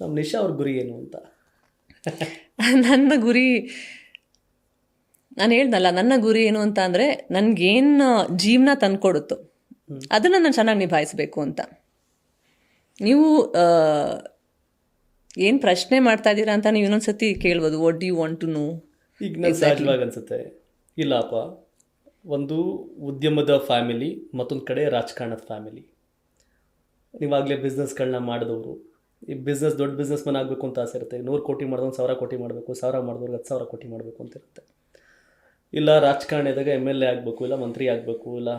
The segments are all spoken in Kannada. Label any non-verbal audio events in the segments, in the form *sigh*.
ನಮ್ಮ ನಿಶಾ ಅವ್ರ ಗುರಿ ಏನು ಅಂತ? *laughs* ನನ್ನ ಗುರಿ ನಾನು ಹೇಳ್ದಲ್ಲ ನನ್ನ ಗುರಿ ಏನು ಅಂತ ಅಂದರೆ ನನಗೇನು ಜೀವನ ತಂದ್ಕೊಡುತ್ತೋ. ಅದನ್ನು ನಾನು ಚೆನ್ನಾಗಿ ನಿಭಾಯಿಸಬೇಕು ಅಂತ. ನೀವು ಏನು ಪ್ರಶ್ನೆ ಮಾಡ್ತಾ ಇದ್ದೀರಾ ಅಂತ ನೀವು ಇನ್ನೊಂದ್ಸತಿ ಕೇಳ್ಬೋದು. What you want to know ಈಗ ನನಗೆ ಸಹಜವಾಗಿ ಅನ್ಸುತ್ತೆ. ಇಲ್ಲಪ್ಪ ಒಂದು ಉದ್ಯಮದ ಫ್ಯಾಮಿಲಿ ಮತ್ತೊಂದು ಕಡೆ ರಾಜಕಾರಣದ ಫ್ಯಾಮಿಲಿ ನೀವಾಗಲೇ ಬಿಸ್ನೆಸ್ಗಳನ್ನ ಮಾಡಿದವರು. ಈ ಬಿಸ್ನೆಸ್ ದೊಡ್ಡ ಬಿಸ್ನೆಸ್ ಮನ್ ಆಗಬೇಕು ಅಂತ ಆಸೆ ಇರುತ್ತೆ. ನೂರು ಕೋಟಿ ಮಾಡಿದವ್ನು ಸಾವಿರ ಕೋಟಿ ಮಾಡಬೇಕು, ಸಾವಿರ ಮಾಡಿದವ್ರಿಗೆ ಹತ್ತು ಸಾವಿರ ಕೋಟಿ ಮಾಡಬೇಕು ಅಂತ ಇರುತ್ತೆ. ಇಲ್ಲ ರಾಜಕಾರಣಿದಾಗ ಎಂ ಎಲ್ ಎ ಆಗಬೇಕು, ಇಲ್ಲ ಮಂತ್ರಿ ಆಗಬೇಕು, ಇಲ್ಲ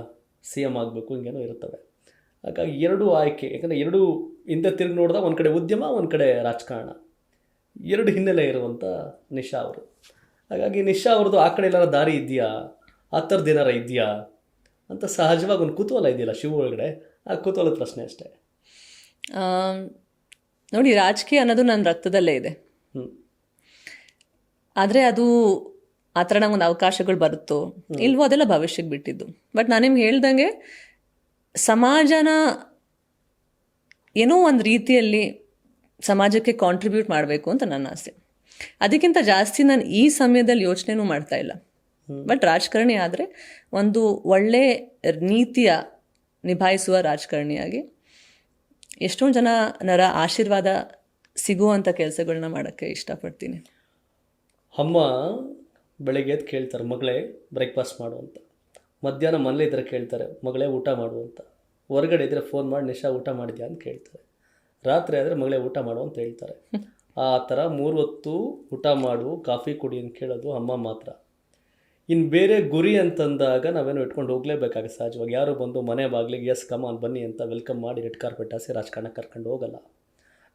ಸಿ ಎಂ ಆಗಬೇಕು, ಹಿಂಗೇನೋ ಇರುತ್ತವೆ. ಹಾಗಾಗಿ ಎರಡು ಆಯ್ಕೆ, ಯಾಕಂದರೆ ಎರಡು ಹಿಂದೆ ತಿರುಗಿ ನೋಡಿದಾಗ ಒಂದು ಕಡೆ ಉದ್ಯಮ, ಒಂದು ಕಡೆ ರಾಜಕಾರಣ. ಎರಡು ಹಿನ್ನೆಲೆ ಇರುವಂಥ ನಿಶಾ ಅವರು. ಹಾಗಾಗಿ ನಿಶಾ ಅವ್ರದ್ದು ಆ ಕಡೆ ಎಲ್ಲಾರ ದಾರಿ ಇದೆಯಾ? ಆ ಥರದ್ದು ಏನಾರ ಇದೆಯಾ? ಅಂತ ಸಹಜವಾಗಿ ಒಂದು ಕುತೂಹಲ ಇದೆಯಲ್ಲ ಶಿವ ಒಳಗಡೆ. ಆ ಕುತೂಹಲದ ಪ್ರಶ್ನೆ ಅಷ್ಟೇ. ನೋಡಿ ರಾಜಕೀಯ ಅನ್ನೋದು ನನ್ನ ರಕ್ತದಲ್ಲೇ ಇದೆ. ಆದರೆ ಅದು ಆ ಥರ ನಂಗೊಂದು ಅವಕಾಶಗಳು ಬರುತ್ತೋ ಇಲ್ವೋ ಅದೆಲ್ಲ ಭವಿಷ್ಯಕ್ಕೆ ಬಿಟ್ಟಿದ್ದು. ಬಟ್ ನಾನು ನಿಮ್ಗೆ ಹೇಳ್ದಂಗೆ ಸಮಾಜನ ಏನೋ ಒಂದು ರೀತಿಯಲ್ಲಿ ಸಮಾಜಕ್ಕೆ ಕಾಂಟ್ರಿಬ್ಯೂಟ್ ಮಾಡಬೇಕು ಅಂತ ನನ್ನ ಆಸೆ. ಅದಕ್ಕಿಂತ ಜಾಸ್ತಿ ನಾನು ಈ ಸಮಯದಲ್ಲಿ ಯೋಚನೆನೂ ಮಾಡ್ತಾ ಇಲ್ಲ. ಬಟ್ ರಾಜಕಾರಣಿ ಆದರೆ ಒಂದು ಒಳ್ಳೆ ನೀತಿಯ ನಿಭಾಯಿಸುವ ರಾಜಕಾರಣಿಯಾಗಿ ಎಷ್ಟೊಂದು ಜನ ಆಶೀರ್ವಾದ ಸಿಗುವಂಥ ಕೆಲಸಗಳನ್ನ ಮಾಡೋಕ್ಕೆ ಇಷ್ಟಪಡ್ತೀನಿ. ಅಮ್ಮ ಬೆಳಗ್ಗೆ ಎದ್ದು ಕೇಳ್ತಾರೆ, ಮಗಳೇ ಬ್ರೇಕ್ಫಾಸ್ಟ್ ಮಾಡು ಅಂತ. ಮಧ್ಯಾಹ್ನ ಮನೇಲಿ ಇದ್ರೆ ಕೇಳ್ತಾರೆ, ಮಗಳೇ, ಊಟ ಮಾಡು ಅಂತ. ಹೊರಗಡೆ ಇದ್ರೆ ಫೋನ್ ಮಾಡಿ, ನಿಶಾ, ಊಟ ಮಾಡಿದ್ಯಾ? ಅಂತ ಕೇಳ್ತಾರೆ. ರಾತ್ರಿ ಆದರೆ, ಮಗಳೇ, ಊಟ ಮಾಡು ಅಂತ ಹೇಳ್ತಾರೆ. ಆ ಥರ ಮೂರು ಹೊತ್ತು ಊಟ ಮಾಡು, ಕಾಫಿ ಕುಡಿ ಅಂತ ಕೇಳೋದು ಅಮ್ಮ ಮಾತ್ರ. ಇನ್ನು ಬೇರೆ ಗುರಿ ಅಂತಂದಾಗ ನಾವೇನೋ ಇಟ್ಕೊಂಡು ಹೋಗಲೇಬೇಕಾಗುತ್ತೆ. ಸಹಜವಾಗಿ ಯಾರು ಬಂದು ಮನೆ ಬಾಗ್ಲಿಗೆ ಎಸ್ ಕಮಾನ್ ಬನ್ನಿ ಅಂತ ವೆಲ್ಕಮ್ ಮಾಡಿ ರೆಡ್ ಕಾರ್ಪೆಟ್ ಹಾಸಿ ರಾಜಕಾರಣ ಕರ್ಕೊಂಡು ಹೋಗಲ್ಲ.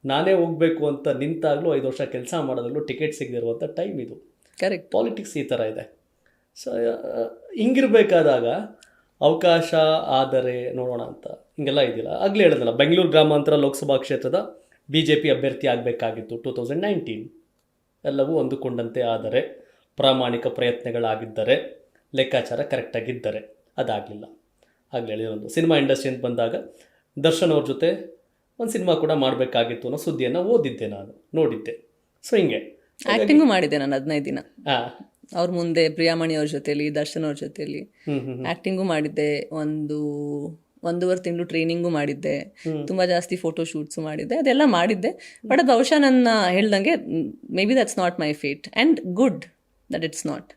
ನಾನೇ ಹೋಗಬೇಕು ಅಂತ ನಿಂತಾಗಲೂ ಐದು ವರ್ಷ ಕೆಲಸ ಮಾಡೋದಾಗಲೂ ಟಿಕೆಟ್ ಸಿಗದಿರುವಂಥ ಟೈಮ್ ಇದು. ಕರೆಕ್ಟ್ ಪಾಲಿಟಿಕ್ಸ್ ಈ ಥರ ಇದೆ. ಸೊ ಹಿಂಗಿರಬೇಕಾದಾಗ ಅವಕಾಶ ಆದರೆ ನೋಡೋಣ ಅಂತ. ಹಿಂಗೆಲ್ಲ ಇದಿಲ್ಲ. ಆಗಲೇ ಹೇಳಿದ್ನಲ್ಲ ಬೆಂಗಳೂರು ಗ್ರಾಮಾಂತರ ಲೋಕಸಭಾ ಕ್ಷೇತ್ರದ ಬಿ ಜೆ ಪಿ ಅಭ್ಯರ್ಥಿ ಆಗಬೇಕಾಗಿತ್ತು ಟೂ ತೌಸಂಡ್ ನೈನ್ಟೀನ್ ಎಲ್ಲವೂ ಅಂದುಕೊಂಡಂತೆ ಆದರೆ ಪ್ರಾಮಾಣಿಕ ಪ್ರಯತ್ನಗಳಾಗಿದ್ದರೆ ಲೆಕ್ಕಾಚಾರ ಕರೆಕ್ಟಾಗಿದ್ದರೆ ಅದಾಗಲಿಲ್ಲ. ಆಗಲೇ ಹೇಳಿರೋದು. ಸಿನಿಮಾ ಇಂಡಸ್ಟ್ರಿ ಅಂತ ಬಂದಾಗ ದರ್ಶನ್ ಅವ್ರ ಜೊತೆ ಒಂದು ಸಿನಿಮಾ ಕೂಡ ಮಾಡಬೇಕಾಗಿತ್ತು ಅನ್ನೋ ಸುದ್ದಿಯನ್ನು ಓದಿದ್ದೆ ನಾನು ನೋಡಿದ್ದೆ. ಸೊ ಹಿಂಗೆ. ಆ್ಯಕ್ಟಿಂಗು ಮಾಡಿದ್ದೆ ನಾನು ಹದಿನೈದು ದಿನ. ಅವ್ರ ಮುಂದೆ ಪ್ರಿಯಾಮಣಿ ಅವ್ರ ಜೊತೆಲಿ ದರ್ಶನ್ ಅವ್ರ ಜೊತೆಲಿ ಆ್ಯಕ್ಟಿಂಗು ಮಾಡಿದ್ದೆ. ಒಂದು ಒಂದೂವರೆ ತಿಂಗಳು ಟ್ರೈನಿಂಗು ಮಾಡಿದ್ದೆ. ತುಂಬಾ ಜಾಸ್ತಿ ಫೋಟೋ ಶೂಟ್ಸ್ ಮಾಡಿದ್ದೆ. ಅದೆಲ್ಲ ಮಾಡಿದ್ದೆ. ಬಟ್ ಅದು ಬಹುಶಃ ನನ್ನ ಹೇಳ್ದಂಗೆ maybe that's not my fate and good that it's not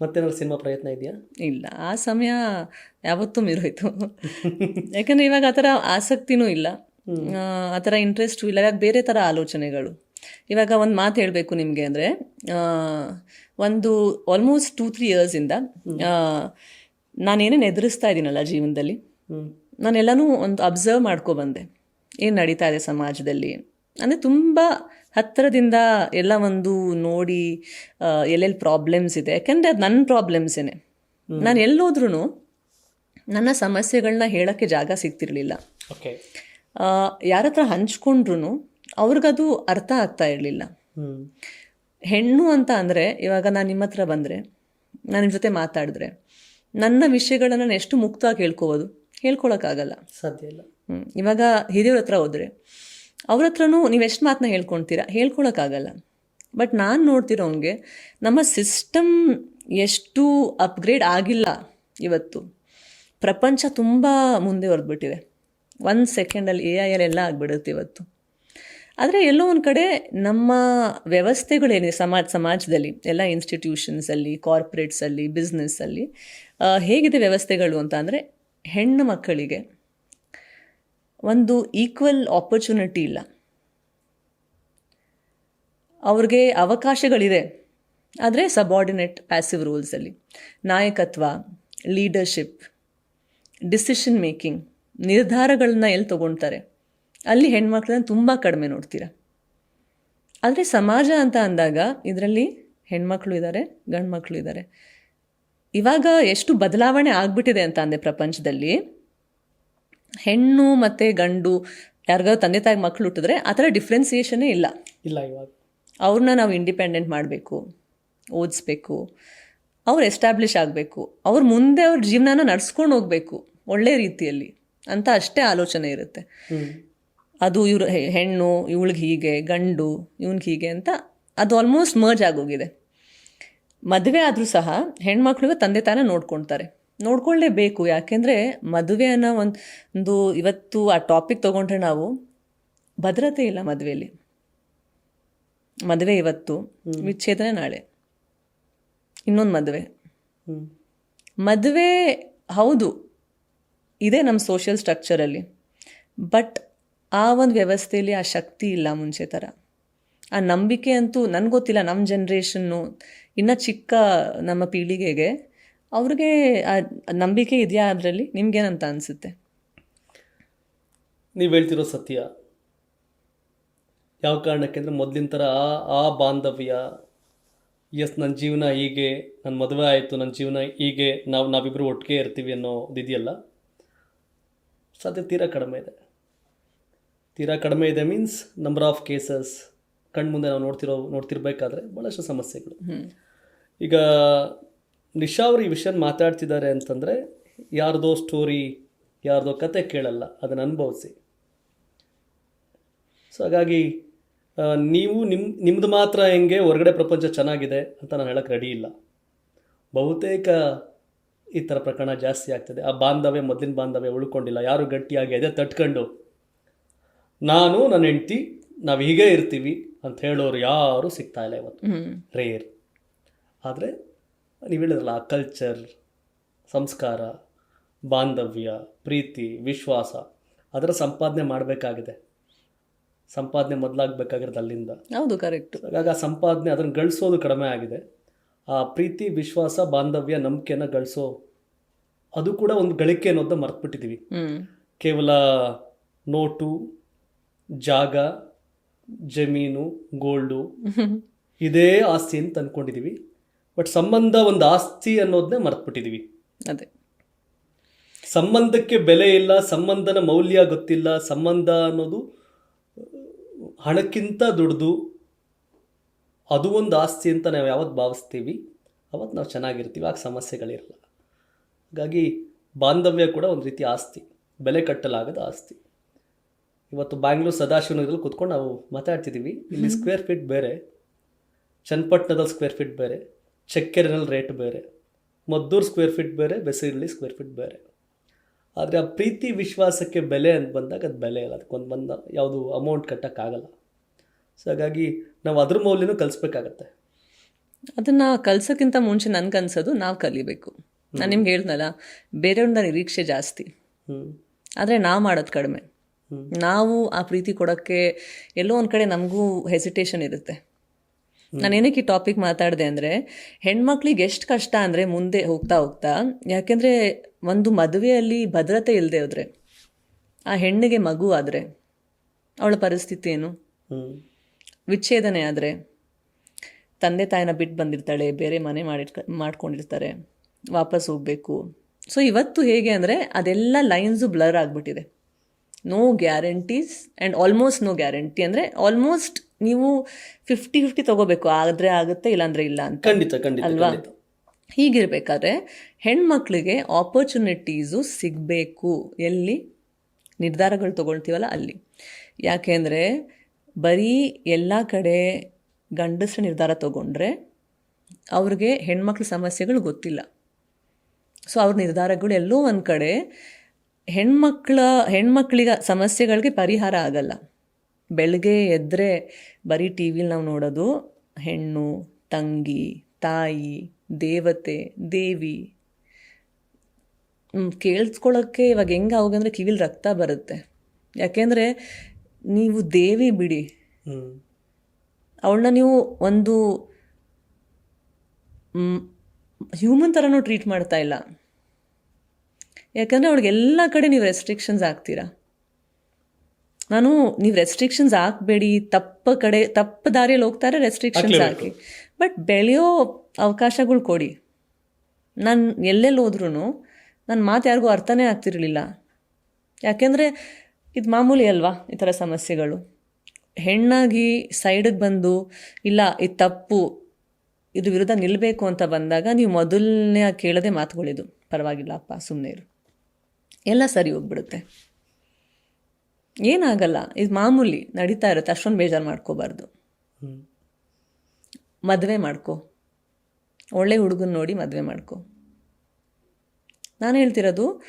ಮತ್ತೇನಾದ್ರು cinema ಪ್ರಯತ್ನ ಇದೆಯಾ? ಇಲ್ಲ. ಆ ಸಮಯ ಯಾವತ್ತೂ ಮೀರೋಯ್ತು. ಯಾಕಂದರೆ ಇವಾಗ ಆ ಥರ ಆಸಕ್ತಿನೂ ಇಲ್ಲ. ಆ, ಥರ ಇಂಟ್ರೆಸ್ಟು ಇಲ್ಲ. ಇವಾಗ ಬೇರೆ ಥರ ಆಲೋಚನೆಗಳು. ಇವಾಗ ಒಂದು ಮಾತು ಹೇಳಬೇಕು ನಿಮಗೆ ಅಂದರೆ ಒಂದು ಆಲ್ಮೋಸ್ಟ್ ಟೂ ತ್ರೀ ಇಯರ್ಸಿಂದ ನಾನೇನೇನು ಎದುರಿಸ್ತಾ ಇದ್ದೀನಲ್ಲ ಜೀವನದಲ್ಲಿ ನಾನೆಲ್ಲನೂ ಒಂದು ಅಬ್ಸರ್ವ್ ಮಾಡ್ಕೊಬಂದೆ ಏನು ನಡೀತಾ ಇದೆ ಸಮಾಜದಲ್ಲಿ? ಅಂದರೆ ತುಂಬ ಹತ್ತಿರದಿಂದ ಎಲ್ಲ ಒಂದು ನೋಡಿ ಎಲ್ಲೆಲ್ಲಿ ಪ್ರಾಬ್ಲಮ್ಸ್ ಇದೆ. ಯಾಕೆಂದರೆ ಅದು ನನ್ನ ಪ್ರಾಬ್ಲಮ್ಸೇನೆ ನಾನು ಎಲ್ಲೋದ್ರೂ ನನ್ನ ಸಮಸ್ಯೆಗಳನ್ನ ಹೇಳೋಕ್ಕೆ ಜಾಗ ಸಿಗ್ತಿರ್ಲಿಲ್ಲ. ಓಕೆ ಯಾರ ಹತ್ರ ಹಂಚ್ಕೊಂಡ್ರು ಅವ್ರಿಗದು ಅರ್ಥ ಆಗ್ತಾ ಇರಲಿಲ್ಲ. ಹೆಣ್ಣು ಅಂತ ಅಂದರೆ ಇವಾಗ ನಾನು ನಿಮ್ಮ ಹತ್ರ ಬಂದರೆ ನಾನು ನಿಮ್ಮ ಜೊತೆ ಮಾತಾಡಿದ್ರೆ ನನ್ನ ವಿಷಯಗಳನ್ನು ನಾನು ಎಷ್ಟು ಮುಕ್ತವಾಗಿ ಹೇಳ್ಕೋಬೋದು? ಹೇಳ್ಕೊಳಕ್ಕಾಗಲ್ಲ. ಸಾಧ್ಯ ಇಲ್ಲ. ಇವಾಗ ಹಿರಿಯವ್ರ ಹತ್ರ ಹೋದರೆ ಅವ್ರ ಹತ್ರನೂ ನೀವು ಎಷ್ಟು ಮಾತನ್ನ ಹೇಳ್ಕೊಳ್ತೀರಾ? ಹೇಳ್ಕೊಳಕ್ಕಾಗಲ್ಲ. ಬಟ್ ನಾನು ನೋಡ್ತಿರೋಂಗೆ ನಮ್ಮ ಸಿಸ್ಟಮ್ ಎಷ್ಟು ಅಪ್ಗ್ರೇಡ್ ಆಗಿಲ್ಲ ಇವತ್ತು. ಪ್ರಪಂಚ ತುಂಬ ಮುಂದೆ ಹೊರದ್ಬಿಟ್ಟಿದೆ ಒಂದು ಸೆಕೆಂಡಲ್ಲಿ ಎ ಐ ಎಲ್ಲ ಆಗಿಬಿಡುತ್ತೆ ಇವತ್ತು. ಆದರೆ ಎಲ್ಲೋ ಒಂದು ಕಡೆ ನಮ್ಮ ವ್ಯವಸ್ಥೆಗಳೇನಿದೆ ಸಮಾಜ, ಸಮಾಜದಲ್ಲಿ, ಎಲ್ಲ ಇನ್ಸ್ಟಿಟ್ಯೂಷನ್ಸಲ್ಲಿ ಕಾರ್ಪೊರೇಟ್ಸಲ್ಲಿ ಬಿಸ್ನೆಸ್ಸಲ್ಲಿ ಹೇಗಿದೆ ವ್ಯವಸ್ಥೆಗಳು ಅಂತ ಅಂದರೆ ಹೆಣ್ಣು ಮಕ್ಕಳಿಗೆ ಒಂದು ಈಕ್ವಲ್ ಆಪರ್ಚುನಿಟಿ ಇಲ್ಲ. ಅವ್ರಿಗೆ ಅವಕಾಶಗಳಿದೆ. ಆದರೆ ಸಬಾರ್ಡಿನೇಟ್ ಪ್ಯಾಸಿವ್ ರೂಲ್ಸಲ್ಲಿ ನಾಯಕತ್ವ ಲೀಡರ್ಶಿಪ್ ಡಿಸಿಷನ್ ಮೇಕಿಂಗ್ ನಿರ್ಧಾರಗಳನ್ನ ಎಲ್ಲಿ ತೊಗೊಳ್ತಾರೆ ಅಲ್ಲಿ ಹೆಣ್ಮಕ್ಳನ್ನ ತುಂಬ ಕಡಿಮೆ ನೋಡ್ತೀರ? ಆದರೆ ಸಮಾಜ ಅಂತ ಅಂದಾಗ ಇದರಲ್ಲಿ ಹೆಣ್ಮಕ್ಳು ಇದ್ದಾರೆ ಗಂಡು ಮಕ್ಕಳು ಇದ್ದಾರೆ ಇವಾಗ ಎಷ್ಟು ಬದಲಾವಣೆ ಆಗಿಬಿಟ್ಟಿದೆ ಅಂತ ಅಂದೆ ಪ್ರಪಂಚದಲ್ಲಿ. ಹೆಣ್ಣು ಮತ್ತು ಗಂಡು ಯಾರಿಗಾದ್ರು ತಂದೆ ತಾಯಿ ಮಕ್ಕಳು ಹುಟ್ಟಿದ್ರೆ ಆ ಥರ ಡಿಫ್ರೆನ್ಸಿಯೇಷನೇ ಇಲ್ಲ. ಇಲ್ಲ ಇವಾಗ. ಅವ್ರನ್ನ ನಾವು ಇಂಡಿಪೆಂಡೆಂಟ್ ಮಾಡಬೇಕು ಓದಿಸ್ಬೇಕು ಅವ್ರು ಎಸ್ಟಾಬ್ಲಿಷ್ ಆಗಬೇಕು ಅವ್ರ ಮುಂದೆ ಅವ್ರ ಜೀವನನ ನಡ್ಸ್ಕೊಂಡು ಹೋಗಬೇಕು ಒಳ್ಳೆ ರೀತಿಯಲ್ಲಿ ಅಂತ ಅಷ್ಟೇ ಆಲೋಚನೆ ಇರುತ್ತೆ. ಅದು ಇವ್ರು ಹೆಣ್ಣು ಇವಳಿಗೆ ಹೀಗೆ ಗಂಡು ಇವ್ನಿಗೆ ಹೀಗೆ ಅಂತ ಅದು ಆಲ್ಮೋಸ್ಟ್ ಮರ್ಜ್ ಆಗೋಗಿದೆ. ಮದುವೆ ಆದರೂ ಸಹ ಹೆಣ್ಮಕ್ಳಿಗೆ ತಂದೆ ತಾನೇ ನೋಡ್ಕೊಳ್ತಾರೆ ನೋಡ್ಕೊಳ್ಳೇಬೇಕು. ಯಾಕೆಂದರೆ ಮದುವೆ ಅನ್ನೋ ಒಂದು ಒಂದು ಇವತ್ತು ಆ ಟಾಪಿಕ್ ತೊಗೊಂಡ್ರೆ ನಾವು ಭದ್ರತೆ ಇಲ್ಲ ಮದುವೆಯಲ್ಲಿ ಮದುವೆ ಇವತ್ತು ವಿಚ್ಛೇದನೆ ನಾಳೆ. ಇನ್ನೊಂದು ಮದುವೆ. ಮದುವೆ ಹೌದು ಇದೆ ನಮ್ಮ ಸೋಷಿಯಲ್ ಸ್ಟ್ರಕ್ಚರಲ್ಲಿ ಬಟ್ ಆ ಒಂದು ವ್ಯವಸ್ಥೆಯಲ್ಲಿ ಆ ಶಕ್ತಿ ಇಲ್ಲ ಮುಂಚೆ ಥರ ಆ ನಂಬಿಕೆ ಅಂತೂ ನನಗೆ ಗೊತ್ತಿಲ್ಲ ನಮ್ಮ ಜನ್ರೇಷನ್ನು ಇನ್ನೂ ಚಿಕ್ಕ ನಮ್ಮ ಪೀಳಿಗೆಗೆ. ಅವ್ರಿಗೆ ನಂಬಿಕೆ ಇದೆಯಾ ಅದರಲ್ಲಿ? ನಿಮ್ಗೇನಂತ ಅನಿಸುತ್ತೆ? ನೀವು ಹೇಳ್ತಿರೋ ಸತ್ಯ. ಯಾವ ಕಾರಣಕ್ಕೆ ಅಂದರೆ ಮೊದಲಿನ ಥರ ಆ ಆ ಬಾಂಧವ್ಯ ಎಸ್ ನನ್ನ ಜೀವನ ಹೀಗೆ ನನ್ನ ಮದುವೆ ಆಯಿತು ನನ್ನ ಜೀವನ ಹೀಗೆ ನಾವು ನಾವಿಬ್ಬರು ಒಟ್ಟಿಗೆ ಇರ್ತೀವಿ ಅನ್ನೋದು ಇದೆಯಲ್ಲ? ಸಾಧ್ಯ ತೀರಾ ಕಡಿಮೆ ಇದೆ. ತೀರಾ ಕಡಿಮೆ ಇದೆ ಮೀನ್ಸ್ ನಂಬರ್ ಆಫ್ ಕೇಸಸ್ ಕಣ್ಮುಂದೆ ನಾವು ನೋಡ್ತಿರೋ ನೋಡ್ತಿರ್ಬೇಕಾದ್ರೆ ಭಾಳಷ್ಟು ಸಮಸ್ಯೆಗಳು. ಈಗ ನಿಶಾ ಅವರು ಈ ವಿಷಯ ಮಾತಾಡ್ತಿದ್ದಾರೆ ಅಂತಂದರೆ ಯಾರ್ದೋ ಸ್ಟೋರಿ ಯಾರ್ದೋ ಕತೆ ಕೇಳಲ್ಲ ಅದನ್ನು ಅನುಭವಿಸಿ. ಸೊ ಹಾಗಾಗಿ ನೀವು ನಿಮ್ಮ ನಿಮ್ಮದು ಮಾತ್ರ ಹೆಂಗೆ ಹೊರಗಡೆ ಪ್ರಪಂಚ ಚೆನ್ನಾಗಿದೆ ಅಂತ ನಾನು ಹೇಳಕ್ಕೆ ರೆಡಿ ಇಲ್ಲ. ಬಹುತೇಕ ಈ ಥರ ಪ್ರಕರಣ ಜಾಸ್ತಿ ಆಗ್ತದೆ. ಆ ಬಾಂಧವ್ಯ ಮೊದಲಿನ ಬಾಂಧವ್ಯ ಉಳ್ಕೊಂಡಿಲ್ಲ. ಯಾರು ಗಟ್ಟಿಯಾಗಿ ಅದೇ ತಟ್ಕೊಂಡು ನಾನು ನನ್ನ ಹೆಂಡ್ತಿ ನಾವು ಹೀಗೇ ಇರ್ತೀವಿ ಅಂತ ಹೇಳೋರು ಯಾರೂ ಸಿಗ್ತಾ ಇಲ್ಲ ಇವತ್ತು. ರೇರ್ ಆದರೆ ನೀವು ಹೇಳಿದ್ರಲ್ಲ ಆ ಕಲ್ಚರ್ ಸಂಸ್ಕಾರ ಬಾಂಧವ್ಯ ಪ್ರೀತಿ ವಿಶ್ವಾಸ ಅದರ ಸಂಪಾದನೆ ಮಾಡಬೇಕಾಗಿದೆ. ಸಂಪಾದನೆ ಮೊದಲಾಗಬೇಕಾಗಿರೋದು ಅಲ್ಲಿಂದ. ಹೌದು ಕರೆಕ್ಟ್ ಹಾಗಾಗಿ ಆ ಸಂಪಾದನೆ ಅದನ್ನು ಗಳಿಸೋದು ಕಡಿಮೆ ಆಗಿದೆ. ಆ ಪ್ರೀತಿ ವಿಶ್ವಾಸ ಬಾಂಧವ್ಯ ನಂಬಿಕೆನ ಗಳಿಸೋ ಅದು ಕೂಡ ಒಂದು ಗಳಿಕೆ ಅನ್ನೋದನ್ನ ಮರ್ತ್ಬಿಟ್ಟಿದ್ದೀವಿ ಕೇವಲ ನೋಟು ಜಾಗ ಜಮೀನು ಗೋಲ್ಡು *laughs* ಇದೇ ಆಸ್ತಿ ಅಂತ ಅಂದ್ಕೊಂಡಿದ್ದೀವಿ ಬಟ್ ಸಂಬಂಧ ಒಂದು ಆಸ್ತಿ ಅನ್ನೋದನ್ನೇ ಮರ್ತ್ಬಿಟ್ಟಿದ್ದೀವಿ ಅದೇ. ಸಂಬಂಧಕ್ಕೆ ಬೆಲೆ ಇಲ್ಲ ಸಂಬಂಧನ ಮೌಲ್ಯ ಗೊತ್ತಿಲ್ಲ ಸಂಬಂಧ ಅನ್ನೋದು ಹಣಕ್ಕಿಂತ ದುಡ್ದು ಅದು ಒಂದು ಆಸ್ತಿ ಅಂತ ನಾವು ಯಾವತ್ತು ಭಾವಿಸ್ತೀವಿ ಅವತ್ತು ನಾವು ಚೆನ್ನಾಗಿರ್ತೀವಿ ಆಗ ಸಮಸ್ಯೆಗಳಿರಲ್ಲ. ಹಾಗಾಗಿ ಬಾಂಧವ್ಯ ಕೂಡ ಒಂದು ರೀತಿ ಆಸ್ತಿ ಬೆಲೆ ಕಟ್ಟಲಾಗದ ಆಸ್ತಿ. ಇವತ್ತು ಬ್ಯಾಂಗ್ಳೂರು ಸದಾಶಿವನಗರದಲ್ಲಿ ಕೂತ್ಕೊಂಡು ನಾವು ಮಾತಾಡ್ತಿದ್ದೀವಿ ಇಲ್ಲಿ ಸ್ಕ್ವೇರ್ ಫೀಟ್ ಬೇರೆ ಚನ್ನಪಟ್ಟಣದಲ್ಲಿ ಸ್ಕ್ವೇರ್ ಫೀಟ್ ಬೇರೆ. ಚಕ್ಕೆರೆನಲ್ಲಿ ರೇಟ್ ಬೇರೆ ಮದ್ದೂರು ಸ್ಕ್ವೇರ್ ಫೀಟ್ ಬೇರೆ ಬೆಸಿರಳ್ಳಿ ಸ್ಕ್ವೇರ್ ಫೀಟ್ ಬೇರೆ. ಆದರೆ ಆ ಪ್ರೀತಿ ವಿಶ್ವಾಸಕ್ಕೆ ಬೆಲೆ ಅಂತ ಬಂದಾಗ ಅದು ಬೆಲೆ ಇಲ್ಲ ಅದಕ್ಕೊಂದು ಬಂದ ಯಾವುದು ಅಮೌಂಟ್ ಕಟ್ಟೋಕ್ಕಾಗಲ್ಲ ಸೊ ಹಾಗಾಗಿ ನಾವು ಅದ್ರ ಮೌಲ್ಯನೂ ಕಲಿಸ್ಬೇಕಾಗತ್ತೆ. ಅದನ್ನು ಕಲ್ಸೋಕ್ಕಿಂತ ಮುಂಚೆ ನನ್ಗೆ ಅನ್ಸೋದು ನಾವು ಕಲಿಬೇಕು. ನಾನು ನಿಮ್ಗೆ ಹೇಳ್ದಲ್ಲ ಬೇರೆಯವ್ರಿಂದ ನಿರೀಕ್ಷೆ ಜಾಸ್ತಿ. ಹ್ಞೂ ಆದರೆ ನಾವು ಮಾಡೋದು ಕಡಿಮೆ. ನಾವು ಆ ಪ್ರೀತಿ ಕೊಡೋಕ್ಕೆ ಎಲ್ಲೋ ಒಂದು ಕಡೆ ನಮಗೂ ಹೆಸಿಟೇಷನ್ ಇರುತ್ತೆ. ನಾನು ಏನಕ್ಕೆ ಈ ಟಾಪಿಕ್ ಮಾತಾಡಿದೆ ಅಂದರೆ ಹೆಣ್ಮಕ್ಳಿಗೆ ಎಷ್ಟು ಕಷ್ಟ ಅಂದರೆ ಮುಂದೆ ಹೋಗ್ತಾ ಹೋಗ್ತಾ ಯಾಕೆಂದರೆ ಒಂದು ಮದುವೆಯಲ್ಲಿ ಭದ್ರತೆ ಇಲ್ಲದೆ ಹೋದರೆ ಆ ಹೆಣ್ಣಿಗೆ ಮಗು ಆದರೆ ಅವಳ ಪರಿಸ್ಥಿತಿ ಏನು? ವಿಚ್ಛೇದನೆ ಆದರೆ ತಂದೆ ತಾಯಿನ ಬಿಟ್ಟು ಬಂದಿರ್ತಾಳೆ ಬೇರೆ ಮನೆ ಮಾಡಿರ್ಕ ಮಾಡ್ಕೊಂಡಿರ್ತಾರೆ ವಾಪಸ್ ಹೋಗಬೇಕು. ಸೊ ಇವತ್ತು ಹೇಗೆ ಅಂದರೆ ಅದೆಲ್ಲ ಲೈನ್ಸು ಬ್ಲರ್ ಆಗಿಬಿಟ್ಟಿದೆ. No guarantees and almost no guarantee ಅಂದರೆ ಆಲ್ಮೋಸ್ಟ್ ನೀವು ಫಿಫ್ಟಿ ಫಿಫ್ಟಿ ತಗೋಬೇಕು. ಆದರೆ ಆಗುತ್ತೆ ಇಲ್ಲಾಂದರೆ ಇಲ್ಲ ಅಂತ. ಖಂಡಿತ ಖಂಡಿತ ಅಲ್ವಾ? ಹೀಗಿರಬೇಕಾದ್ರೆ ಹೆಣ್ಮಕ್ಳಿಗೆ ಆಪರ್ಚುನಿಟೀಸು ಸಿಗಬೇಕು. ಎಲ್ಲಿ? ನಿರ್ಧಾರಗಳು ತೊಗೊಳ್ತೀವಲ್ಲ ಅಲ್ಲಿ. ಯಾಕೆಂದರೆ ಬರೀ ಎಲ್ಲ ಕಡೆ ಗಂಡಸರ ನಿರ್ಧಾರ ತೊಗೊಂಡ್ರೆ ಅವ್ರಿಗೆ ಹೆಣ್ಮಕ್ಳ ಸಮಸ್ಯೆಗಳು ಗೊತ್ತಿಲ್ಲ. ಸೊ ಅವ್ರ ನಿರ್ಧಾರಗಳು ಎಲ್ಲೋ ಒಂದು ಕಡೆ ಹೆಣ್ಮಕ್ಳ ಹೆಣ್ಮಕ್ಳಿಗೆ ಸಮಸ್ಯೆಗಳಿಗೆ ಪರಿಹಾರ ಆಗಲ್ಲ. ಬೆಳಗ್ಗೆ ಎದ್ದರೆ ಬರೀ ಟಿ ವಿಲಿ ನಾವು ನೋಡೋದು. ಹೆಣ್ಣು ತಂಗಿ ತಾಯಿ ದೇವತೆ ದೇವಿ. ಕೇಳಿಸ್ಕೊಳ್ಳೋಕ್ಕೆ ಇವಾಗ ಹೆಂಗೆ ಅವಾಗಂದ್ರೆ ಕಿವಿಲಿ ರಕ್ತ ಬರುತ್ತೆ. ಯಾಕೆಂದರೆ ನೀವು ದೇವಿ ಬಿಡಿ. ಅವಳನ್ನ ನೀವು ಒಂದು ಹ್ಯೂಮನ್ ಥರನೂ ಟ್ರೀಟ್ ಮಾಡ್ತಾ ಇಲ್ಲ. ಯಾಕಂದರೆ ಅವಳಿಗೆ ಎಲ್ಲ ಕಡೆ ನೀವು ರೆಸ್ಟ್ರಿಕ್ಷನ್ಸ್ ಹಾಕ್ತೀರಾ. ನಾನು ನೀವು ರೆಸ್ಟ್ರಿಕ್ಷನ್ಸ್ ಹಾಕಬೇಡಿ ತಪ್ಪ ಕಡೆ ತಪ್ಪು ದಾರಿಯಲ್ಲಿ ಹೋಗ್ತಾರೆ ರೆಸ್ಟ್ರಿಕ್ಷನ್ಸ್ ಹಾಕಿ. ಬಟ್ ಬೆಳೆಯೋ ಅವಕಾಶಗಳು ಕೊಡಿ. ನಾನು ಎಲ್ಲೆಲ್ಲಿ ಹೋದ್ರೂ ನನ್ನ ಮಾತು ಯಾರಿಗೂ ಅರ್ಥನೇ ಆಗ್ತಿರಲಿಲ್ಲ. ಯಾಕೆಂದರೆ ಇದು ಮಾಮೂಲಿ ಅಲ್ವಾ ಈ ಥರ ಸಮಸ್ಯೆಗಳು. ಹೆಣ್ಣಾಗಿ ಸೈಡಿಗೆ ಬಂದು ಇಲ್ಲ ಇದು ತಪ್ಪು ಇದು ವಿರುದ್ಧ ನಿಲ್ಲಬೇಕು ಅಂತ ಬಂದಾಗ ನೀವು ಮೊದಲನೇ ಕೇಳದೆ ಮಾತುಗಳಿದು. ಪರವಾಗಿಲ್ಲಪ್ಪ ಸುಮ್ಮನೆ ಇರು. ಎಲ್ಲ ಸರಿ ಹೋಗ್ಬಿಡುತ್ತೆ. ಏನಾಗಲ್ಲ ಇದು ಮಾಮೂಲಿ ನಡೀತಾ ಇರುತ್ತೆ ಅಷ್ಟೊಂದು ಬೇಜಾರು ಮಾಡ್ಕೋಬಾರ್ದು. ಮದುವೆ ಮಾಡ್ಕೋ. ಒಳ್ಳೆ ಹುಡುಗನ ನೋಡಿ ಮದುವೆ ಮಾಡ್ಕೋ. ನಾನು ಹೇಳ್ತಿರೋದು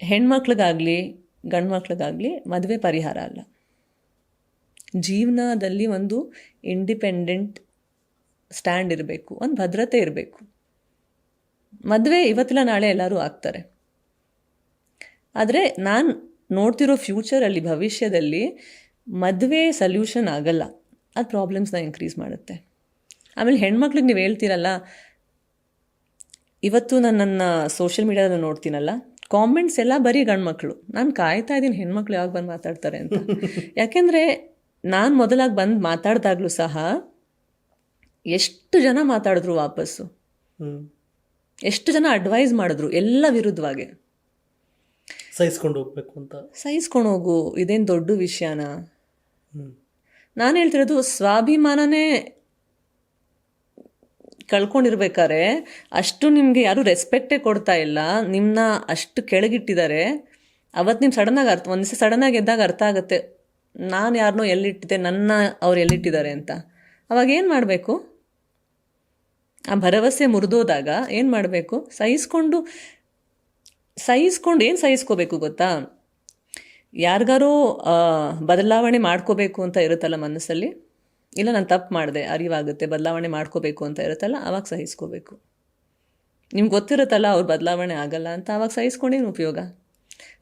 ಹೆಣ್ಮಕ್ಳಿಗಾಗಲಿ ಗಂಡು ಮಕ್ಳಿಗಾಗಲಿ ಮದುವೆ ಪರಿಹಾರ ಅಲ್ಲ. ಜೀವನದಲ್ಲಿ ಒಂದು ಇಂಡಿಪೆಂಡೆಂಟ್ ಸ್ಟ್ಯಾಂಡ್ ಇರಬೇಕು ಒಂದು ಭದ್ರತೆ ಇರಬೇಕು. ಮದುವೆ ಇವತ್ತಿಲ್ಲ ನಾಳೆ ಎಲ್ಲರೂ ಆಗ್ತಾರೆ. ಆದರೆ ನಾನು ನೋಡ್ತಿರೋ ಫ್ಯೂಚರಲ್ಲಿ ಭವಿಷ್ಯದಲ್ಲಿ ಮದುವೆ ಸಲ್ಯೂಷನ್ ಆಗಲ್ಲ. ಅದು ಪ್ರಾಬ್ಲಮ್ಸ್ನ ಇನ್ಕ್ರೀಸ್ ಮಾಡುತ್ತೆ. ಆಮೇಲೆ ಹೆಣ್ಮಕ್ಳಿಗೆ ನೀವು ಹೇಳ್ತೀರಲ್ಲ ಇವತ್ತು ನಾನು ನನ್ನ ಸೋಷಿಯಲ್ ಮೀಡಿಯಾದಲ್ಲಿ ನೋಡ್ತೀನಲ್ಲ ಕಾಮೆಂಟ್ಸ್ ಎಲ್ಲ ಬರೀ ಗಂಡ್ಮಕ್ಳು. ನಾನು ಕಾಯ್ತಾ ಇದ್ದೀನಿ ಹೆಣ್ಮಕ್ಳು ಯಾವಾಗ ಬಂದು ಮಾತಾಡ್ತಾರೆ ಅಂತ. *laughs* ಯಾಕೆಂದರೆ ನಾನು ಮೊದಲಾಗಿ ಬಂದು ಮಾತಾಡ್ದಾಗಲೂ ಸಹ ಎಷ್ಟು ಜನ ಮಾತಾಡಿದ್ರು ವಾಪಸ್ಸು? ಎಷ್ಟು ಜನ ಅಡ್ವೈಸ್ ಮಾಡಿದ್ರು? ಎಲ್ಲ ವಿರುದ್ಧವಾಗಿ. ಸಹಿಸ್ಕೊಂಡು ಹೋಗ್ಬೇಕು ಅಂತ. ಸಹಿಸ್ಕೊಂಡು ಹೋಗು ಇದೇನು ದೊಡ್ಡ ವಿಷಯನಾ. ನಾನು ಹೇಳ್ತಿರೋದು ಸ್ವಾಭಿಮಾನನೇ ಕಳ್ಕೊಂಡಿರ್ಬೇಕಾದ್ರೆ ಅಷ್ಟು ನಿಮಗೆ ಯಾರೂ ರೆಸ್ಪೆಕ್ಟೇ ಕೊಡ್ತಾ ಇಲ್ಲ ನಿಮ್ಮನ್ನ ಅಷ್ಟು ಕೆಳಗಿಟ್ಟಿದ್ದಾರೆ. ಅವತ್ತು ನಿಮ್ಮ ಸಡನ್ನಾಗಿ ಅರ್ಥ ಒಂದು ದಿವಸ ಸಡನ್ನಾಗಿ ಎದ್ದಾಗ ಅರ್ಥ ಆಗುತ್ತೆ ನಾನು ಯಾರನ್ನೋ ಎಲ್ಲಿಟ್ಟಿದ್ದೆ ನನ್ನ ಅವ್ರು ಎಲ್ಲಿಟ್ಟಿದ್ದಾರೆ ಅಂತ. ಅವಾಗ ಏನು ಮಾಡಬೇಕು? ಆ ಭರವಸೆ ಮುರಿದೋದಾಗ ಏನು ಮಾಡಬೇಕು? ಸಹಿಸ್ಕೊಂಡು ಸಹಿಸ್ಕೊಂಡು ಏನು ಸಹಿಸ್ಕೋಬೇಕು ಗೊತ್ತಾ? ಯಾರಿಗಾರೋ ಬದಲಾವಣೆ ಮಾಡ್ಕೋಬೇಕು ಅಂತ ಇರುತ್ತಲ್ಲ ಮನಸ್ಸಲ್ಲಿ? ಇಲ್ಲ ನಾನು ತಪ್ಪು ಮಾಡಿದೆ ಅರಿವಾಗುತ್ತೆ ಬದಲಾವಣೆ ಮಾಡ್ಕೋಬೇಕು ಅಂತ ಇರುತ್ತಲ್ಲ ಆವಾಗ ಸಹಿಸ್ಕೋಬೇಕು. ನಿಮ್ಗೆ ಗೊತ್ತಿರುತ್ತಲ್ಲ ಅವ್ರು ಬದಲಾವಣೆ ಆಗಲ್ಲ ಅಂತ ಆವಾಗ ಸಹಿಸ್ಕೊಂಡೇನು ಉಪಯೋಗ?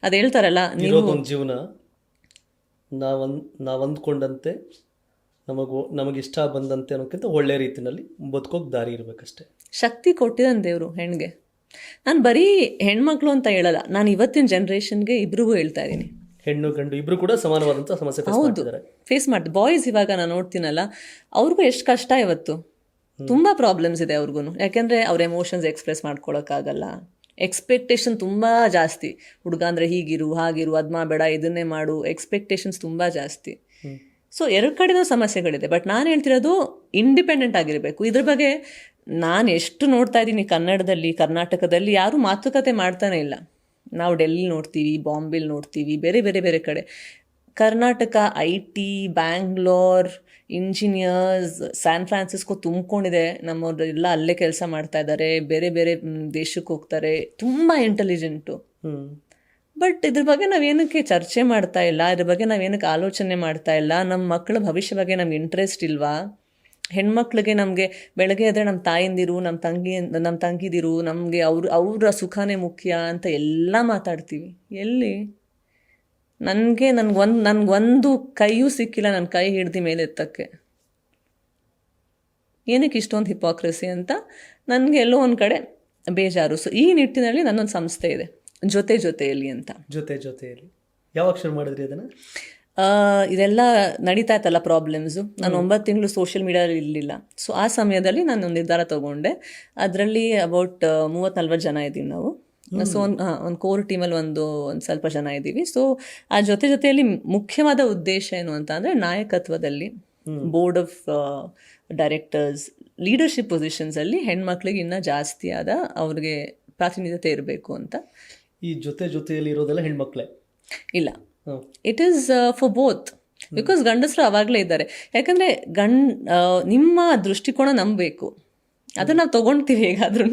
ಅದು ಹೇಳ್ತಾರಲ್ಲ ನೀವು ಜೀವನ ನಾವನ್ ನಾವು ಅಂದ್ಕೊಂಡಂತೆ ನಮಗೂ ನಮಗಿಷ್ಟ ಬಂದಂತೆ ಅನ್ನೋಕ್ಕಿಂತ ಒಳ್ಳೆ ರೀತಿಯಲ್ಲಿ ಬದುಕೋಕೆ ದಾರಿ ಇರಬೇಕಷ್ಟೇ. ಶಕ್ತಿ ಕೊಟ್ಟಿದ್ದಾನೆ ದೇವರು ಹೆಣ್ಗೆ. ನಾನು ಬರೀ ಹೆಣ್ಮಕ್ಳು ಅಂತ ಹೇಳಲ್ಲ ನಾನು ಇವತ್ತಿನ ಜನ್ರೇಷನ್ಗೆ ಇಬ್ರಿಗೂ ಹೇಳ್ತಾ ಇದ್ದೀನಿ ಹೆಣ್ಣು ಗಂಡು ಇಬ್ರು ಕೂಡ ಸಮಾನವಾದಂಥ ಸಮಸ್ಯೆ ಫೇಸ್ ಹೌದು. ಫೇಸ್ ಮಾಡಿ ಬಾಯ್ಸ್ ಇವಾಗ ನಾನು ನೋಡ್ತೀನಲ್ಲ ಅವ್ರಿಗೂ ಎಷ್ಟು ಕಷ್ಟ ಇವತ್ತು. ತುಂಬ ಪ್ರಾಬ್ಲಮ್ಸ್ ಇದೆ ಅವ್ರಿಗೂ ಯಾಕೆಂದರೆ ಅವ್ರ ಎಮೋಷನ್ಸ್ ಎಕ್ಸ್ಪ್ರೆಸ್ ಮಾಡ್ಕೊಳಕ್ಕಾಗಲ್ಲ. ಎಕ್ಸ್ಪೆಕ್ಟೇಷನ್ ತುಂಬ ಜಾಸ್ತಿ. ಹುಡುಗ ಅಂದರೆ ಹೀಗಿರು ಹಾಗಿರು ಅದು ಮಾಡಬೇಡ ಇದನ್ನೇ ಮಾಡು. ಎಕ್ಸ್ಪೆಕ್ಟೇಷನ್ಸ್ ತುಂಬ ಜಾಸ್ತಿ. ಸೊ ಎರಡು ಕಡೆನೂ ಸಮಸ್ಯೆಗಳಿದೆ. ಬಟ್ ನಾನು ಹೇಳ್ತಿರೋದು ಇಂಡಿಪೆಂಡೆಂಟ್ ಆಗಿರಬೇಕು. ಇದ್ರ ಬಗ್ಗೆ ನಾನು ಎಷ್ಟು ನೋಡ್ತಾ ಇದ್ದೀನಿ ಕನ್ನಡದಲ್ಲಿ ಕರ್ನಾಟಕದಲ್ಲಿ ಯಾರೂ ಮಾತುಕತೆ ಮಾಡ್ತಾನೆ ಇಲ್ಲ. ನಾವು ಡೆಲ್ಲಿ ನೋಡ್ತೀವಿ ಬಾಂಬೆಲಿ ನೋಡ್ತೀವಿ ಬೇರೆ ಬೇರೆ ಬೇರೆ ಕಡೆ. Karnataka I T Bangalore engineers San Francisco ತುಂಬಿಕೊಂಡಿದೆ. ನಮ್ಮವರೆಲ್ಲ ಅಲ್ಲೇ ಕೆಲಸ ಮಾಡ್ತಾ ಇದ್ದಾರೆ. ಬೇರೆ ಬೇರೆ ದೇಶಕ್ಕೆ ಹೋಗ್ತಾರೆ. ತುಂಬ ಇಂಟೆಲಿಜೆಂಟು ಬಟ್ ಇದ್ರ ಬಗ್ಗೆ ನಾವೇನಕ್ಕೆ ಚರ್ಚೆ ಮಾಡ್ತಾ ಇಲ್ಲ? ಇದ್ರ ಬಗ್ಗೆ ನಾವೇನಕ್ಕೆ ಆಲೋಚನೆ ಮಾಡ್ತಾ ಇಲ್ಲ? ನಮ್ಮ ಮಕ್ಕಳ ಭವಿಷ್ಯ ಬಗ್ಗೆ ನಮ್ಗೆ ಇಂಟ್ರೆಸ್ಟ್ ಇಲ್ವಾ? ಹೆಣ್ಮಕ್ಳಿಗೆ ನಮಗೆ ಬೆಳಗ್ಗೆ ಎದ್ರೆ ನಮ್ಮ ತಾಯಿಂದಿರು ನಮ್ಮ ತಂಗಿ ನಮ್ಮ ತಂಗಿದಿರು, ನಮಗೆ ಅವ್ರ, ಅವರ ಸುಖನೇ ಮುಖ್ಯ ಅಂತ ಎಲ್ಲ ಮಾತಾಡ್ತೀವಿ. ಎಲ್ಲಿ? ನನಗೆ ನನಗೊಂದು ಒಂದು ಕೈಯೂ ಸಿಕ್ಕಿಲ್ಲ ನನ್ನ ಕೈ ಹಿಡ್ದು ಮೇಲೆ ಎತ್ತಕ್ಕೆ. ಏನಕ್ಕೆ ಇಷ್ಟೊಂದು ಹಿಪಾಕ್ರಸಿ ಅಂತ ನನಗೆ ಎಲ್ಲೋ ಒಂದು ಕಡೆ ಬೇಜಾರು. ಸೊ ಈ ನಿಟ್ಟಿನಲ್ಲಿ ನನ್ನೊಂದು ಸಂಸ್ಥೆ ಇದೆ. ಜೊತೆ ಜೊತೆಯಲ್ಲಿ ಅಂತ. ಜೊತೆ ಜೊತೆಯಲ್ಲಿ. ಯಾವಾಗ ಶುರು ಮಾಡಿದ್ರಿ ಅದನ್ನ? ಇದೆಲ್ಲ ನಡೀತಾ ಇತ್ತಲ್ಲ ಪ್ರಾಬ್ಲಮ್ಸು ನಾನು ಒಂಬತ್ತು ತಿಂಗಳು ಸೋಷಿಯಲ್ ಮೀಡಿಯಾದಲ್ಲಿ ಇರಲಿಲ್ಲ. ಸೊ ಆ ಸಮಯದಲ್ಲಿ ನಾನು ಒಂದು ನಿರ್ಧಾರ ತಗೊಂಡೆ. ಅದರಲ್ಲಿ ಅಬೌಟ್ ಮೂವತ್ತು ನಲ್ವತ್ತು ಜನ ಇದ್ದೀವಿ ನಾವು. ಸೊ ಒಂದು ಒಂದು ಕೋರ್ ಟೀಮಲ್ಲಿ ಒಂದು ಒಂದು ಸ್ವಲ್ಪ ಜನ ಇದ್ದೀವಿ. ಸೊ ಆ ಜೊತೆ ಜೊತೆಯಲ್ಲಿ ಮುಖ್ಯವಾದ ಉದ್ದೇಶ ಏನು ಅಂತ ಅಂದರೆ ನಾಯಕತ್ವದಲ್ಲಿ ಬೋರ್ಡ್ ಆಫ್ ಡೈರೆಕ್ಟರ್ಸ್ ಲೀಡರ್ಶಿಪ್ ಪೊಸಿಷನ್ಸಲ್ಲಿ ಹೆಣ್ಮಕ್ಳಿಗೆ ಇನ್ನೂ ಜಾಸ್ತಿ ಆದ ಅವ್ರಿಗೆ ಪ್ರಾತಿನಿಧ್ಯತೆ ಇರಬೇಕು ಅಂತ. ಈ ಜೊತೆ ಜೊತೆಯಲ್ಲಿ ಇರೋದೆಲ್ಲ ಹೆಣ್ಮಕ್ಳೇ? ಇಲ್ಲ. It is for both because ಗಂಡಸರು ಅವಾಗಲೇ ಇದ್ದಾರೆ. ಯಾಕಂದರೆ ಗಂಡ್ ನಿಮ್ಮ ದೃಷ್ಟಿಕೋನ ನಂಬಬೇಕು. ಅದನ್ನು ನಾವು ತೊಗೊಳ್ತೀವಿ ಹೇಗಾದ್ರೂ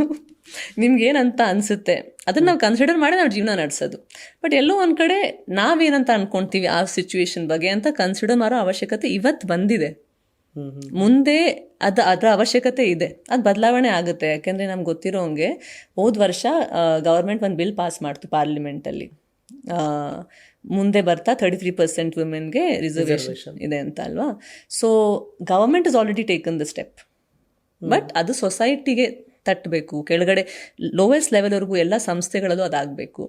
ನಿಮ್ಗೇನಂತ ಅನಿಸುತ್ತೆ. ಅದನ್ನು ನಾವು ಕನ್ಸಿಡರ್ ಮಾಡಿ ನಾವು ಜೀವನ ನಡೆಸೋದು. ಬಟ್ ಎಲ್ಲೋ ಒಂದು ಕಡೆ ನಾವೇನಂತ ಅನ್ಕೊಂತೀವಿ ಆ ಸಿಚುವೇಶನ್ ಬಗ್ಗೆ ಅಂತ ಕನ್ಸಿಡರ್ ಮಾಡೋ ಅವಶ್ಯಕತೆ ಇವತ್ತು ಬಂದಿದೆ. ಮುಂದೆ ಅದು ಅದರ ಅವಶ್ಯಕತೆ ಇದೆ. ಅದು ಬದಲಾವಣೆ ಆಗುತ್ತೆ. ಯಾಕೆಂದರೆ ನಮ್ಗೆ ಗೊತ್ತಿರೋ ಹಂಗೆ ಹೋದ ವರ್ಷ ಗೌರ್ಮೆಂಟ್ ಒಂದು ಬಿಲ್ ಪಾಸ್ ಮಾಡ್ತು ಪಾರ್ಲಿಮೆಂಟಲ್ಲಿ ಮುಂದೆ ಬರ್ತಾ ತರ್ಟಿ ತ್ರೀ ಪರ್ಸೆಂಟ್ ವುಮೆನ್ಗೆ ರಿಸರ್ವೇಷನ್ ಇದೆ ಅಂತ ಅಲ್ವಾ so government is already taken the step but ಅದು ಸೊಸೈಟಿಗೆ ತಟ್ಟಬೇಕು. ಕೆಳಗಡೆ ಲೋವೆಸ್ಟ್ ಲೆವೆಲ್ವರೆಗೂ ಎಲ್ಲ ಸಂಸ್ಥೆಗಳಲ್ಲೂ ಅದಾಗಬೇಕು.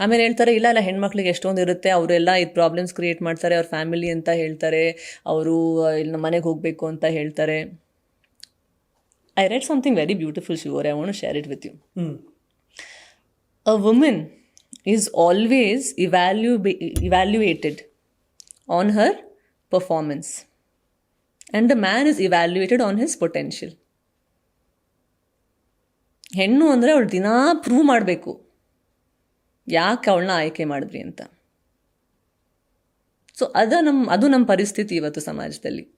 ಆಮೇಲೆ ಹೇಳ್ತಾರೆ ಇಲ್ಲ ಇಲ್ಲ ಹೆಣ್ಮಕ್ಳಿಗೆ ಎಷ್ಟೊಂದು ಇರುತ್ತೆ. ಅವರೆಲ್ಲ ಇದು ಪ್ರಾಬ್ಲಮ್ಸ್ ಕ್ರಿಯೇಟ್ ಮಾಡ್ತಾರೆ. ಅವ್ರ ಫ್ಯಾಮಿಲಿ ಅಂತ ಹೇಳ್ತಾರೆ. ಅವರು ಇಲ್ಲಿ ಮನೆಗೆ ಹೋಗಬೇಕು ಅಂತ ಹೇಳ್ತಾರೆ. I read something very beautiful ಶಿವರ್. I want share it with you a women is always evalu- evaluated on her performance and the man is evaluated on his potential ಹೆಣ್ಣು ಅಂದರೆ ಅವಳು ದಿನಾ ಪ್ರೂವ್ ಮಾಡಬೇಕು ಯಾಕೆ ಅವಳನ್ನ ಆಯ್ಕೆ ಮಾಡಿದ್ರಿ ಅಂತ ಸೊ ಅದ ನಮ್ಮ ಅದು ನಮ್ಮ ಪರಿಸ್ಥಿತಿ ಇವತ್ತು ಸಮಾಜದಲ್ಲಿ